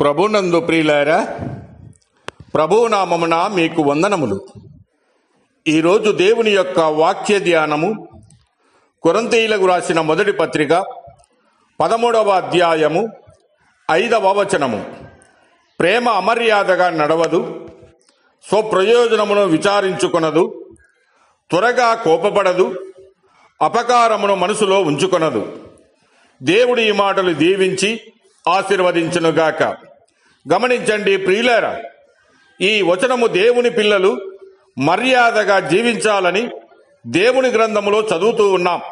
ప్రభునందు ప్రియులారా ప్రభునామమున మీకు వందనములు. ఈరోజు దేవుని యొక్క వాక్య ధ్యానము కొరంతీయులకు రాసిన మొదటి పత్రిక పదమూడవ అధ్యాయము ఐదవ వచనము. ప్రేమ అమర్యాదగా నడవదు స్వప్రయోజనమును విచారించుకొనదు త్వరగా కోపపడదు అపకారమును మనసులో ఉంచుకొనదు. దేవుడి ఈ మాటలు దీవించి ఆశీర్వదించునుగాక. గమనించండి ప్రియులారా ఈ వచనము దేవుని పిల్లలు మర్యాదగా జీవించాలని దేవుని గ్రంథములో చదువుతూ ఉన్నాం.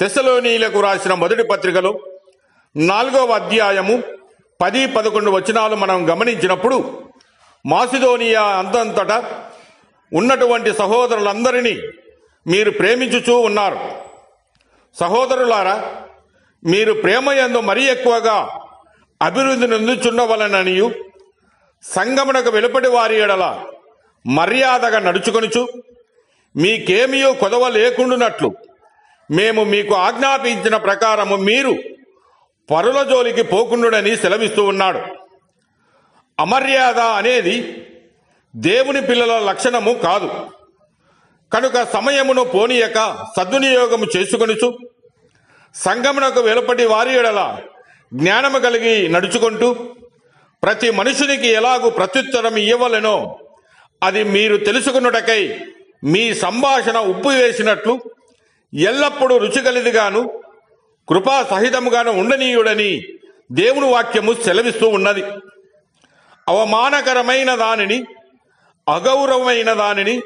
తెసలోనీలకు రాసిన మొదటి పత్రికలో నాలుగవ అధ్యాయము పది పదకొండు వచనాలు మనం గమనించినప్పుడు మాసిదోనియా అంతంతటా ఉన్నటువంటి సహోదరులందరినీ మీరు ప్రేమించుచూ ఉన్నారు. సహోదరులారా మీరు ప్రేమయందు మరీ ఎక్కువగా అభివృద్ధి నొందుచుండవలననియు సంగమునకు వెలుపటి వారి ఎడల మర్యాదగా నడుచుకొనుచు మీకేమియో కొదవ లేకుండునట్లు మేము మీకు ఆజ్ఞాపించిన ప్రకారము మీరు పరుల జోలికి పోకుండుడని సెలవిస్తూ ఉన్నాడు. అమర్యాద అనేది దేవుని పిల్లల లక్షణము కాదు. కనుక సమయమును పోనీయక సద్వినియోగము చేసుకొనుచు సంగమునకు వెలుపటి వారి ఎడల జ్ఞానము కలిగి నడుచుకుంటూ ప్రతి మనుషునికి ఎలాగూ ప్రత్యుత్తరం ఇవ్వలెనో అది మీరు తెలుసుకున్నటకై మీ సంభాషణ ఉప్పు వేసినట్లు ఎల్లప్పుడూ రుచిగలిదిగాను కృపా సహితముగాను ఉండనీయుడని దేవుని వాక్యము సెలవిస్తూ ఉన్నది. అవమానకరమైన దానిని అగౌరవమైన దానిని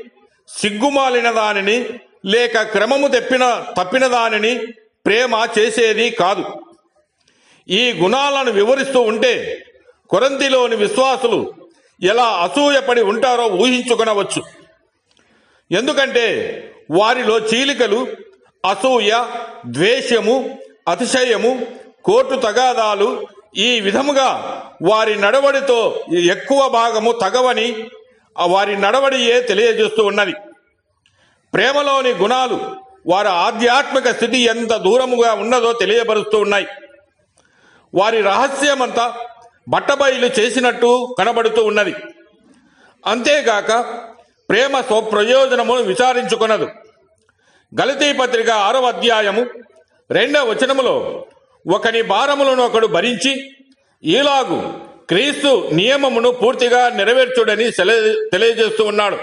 సిగ్గుమాలిన దానిని లేక క్రమము తెప్పిన తప్పిన దానిని ప్రేమ చేసేది కాదు. ఈ గుణాలను వివరిస్తూ ఉంటే కొరంతిలోని విశ్వాసులు ఎలా అసూయపడి ఉంటారో ఊహించుకొనవచ్చు. ఎందుకంటే వారిలో చీలికలు అసూయ ద్వేషము అతిశయము కోర్టు తగాదాలు ఈ విధముగా వారి నడవడితో ఎక్కువ భాగము తగవని వారి నడవడియే తెలియజేస్తూ ఉన్నది. ప్రేమలోని గుణాలు వారి ఆధ్యాత్మిక స్థితి ఎంత దూరముగా ఉన్నదో తెలియపరుస్తూ ఉన్నాయి. వారి రహస్యమంతా బట్టబయలు చేసినట్టు కనబడుతూ ఉన్నది. అంతేగాక ప్రేమ స్వప్రయోజనమును విచారించుకొనదు. గలతీ పత్రిక ఆరవ అధ్యాయము రెండవ వచనములో ఒకని భారములను ఒకడు భరించి ఈలాగు క్రీస్తు నియమమును పూర్తిగా నెరవేర్చుడని తెలియజేస్తూ ఉన్నాడు.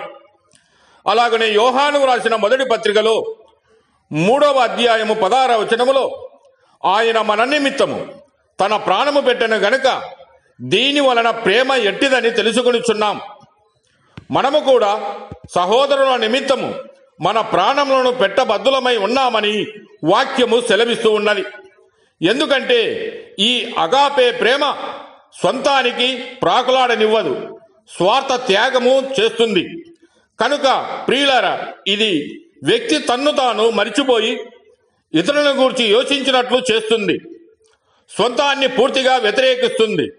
అలాగనే యోహాను రాసిన మొదటి పత్రికలో మూడవ అధ్యాయము పదార వచనములో ఆయన మన నిమిత్తము తన ప్రాణము పెట్టను గనుక దీని వలన ప్రేమ ఎట్టిదని తెలుసుకునిచున్నాం. మనము కూడా సహోదరుల నిమిత్తము మన ప్రాణములను పెట్టబద్దులమై ఉన్నామని వాక్యము సెలవిస్తూ ఉన్నది. ఎందుకంటే ఈ అగాపే ప్రేమ స్వంతానికి ప్రాకులాడనివ్వదు స్వార్థ త్యాగము చేస్తుంది. కనుక ప్రియులారా ఇది వ్యక్తి తన్ను తాను మరిచిపోయి ఇతరుల గురించి యోచించినట్లు చేస్తుంది. స్వంతాన్ని పూర్తిగా వ్యతిరేకిస్తుంది.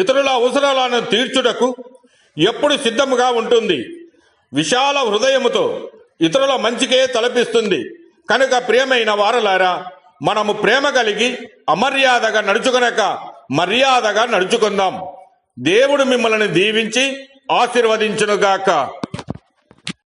ఇతరుల అవసరాలను తీర్చుటకు ఎప్పుడు సిద్ధముగా ఉంటుంది. విశాల హృదయముతో ఇతరుల మంచికే తలపిస్తుంది. కనుక ప్రియమైన వారలారా మనము ప్రేమ కలిగి అమర్యాదగా నడుచుకునక మర్యాదగా నడుచుకుందాం. దేవుడు మిమ్మల్ని దీవించి ఆశీర్వదించునుగాక.